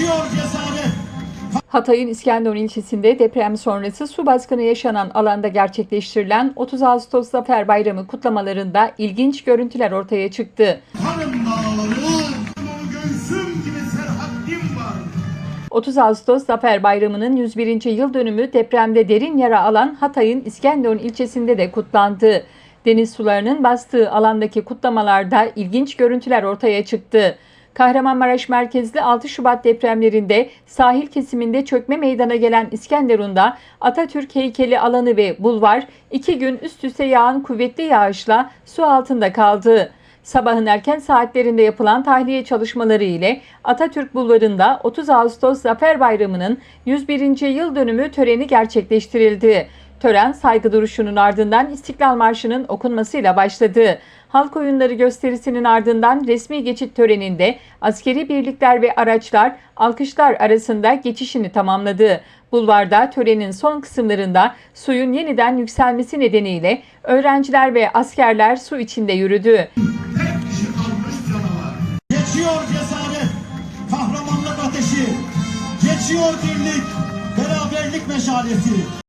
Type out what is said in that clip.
Geçiyor cesaret. Hatay'ın İskenderun ilçesinde deprem sonrası su baskını yaşanan alanda gerçekleştirilen 30 Ağustos Zafer Bayramı kutlamalarında ilginç görüntüler ortaya çıktı. Kanım dağları. O göğsüm gibi serhattim var. 30 Ağustos Zafer Bayramı'nın 101. yıl dönümü depremde derin yara alan Hatay'ın İskenderun ilçesinde de kutlandı. Deniz sularının bastığı alandaki kutlamalarda ilginç görüntüler ortaya çıktı. Kahramanmaraş merkezli 6 Şubat depremlerinde sahil kesiminde çökme meydana gelen İskenderun'da Atatürk heykeli alanı ve bulvar iki gün üst üste yağan kuvvetli yağışla su altında kaldı. Sabahın erken saatlerinde yapılan tahliye çalışmaları ile Atatürk Bulvarı'nda 30 Ağustos Zafer Bayramı'nın 101. yıl dönümü töreni gerçekleştirildi. Tören saygı duruşunun ardından İstiklal Marşı'nın okunmasıyla başladı. Halk oyunları gösterisinin ardından resmi geçit töreninde askeri birlikler ve araçlar alkışlar arasında geçişini tamamladı. Bulvarda törenin son kısımlarında suyun yeniden yükselmesi nedeniyle öğrenciler ve askerler su içinde yürüdü. Geçiyor cesaret. Kahramanlık ateşi. Geçiyor birlik. Beraberlik meşalesi.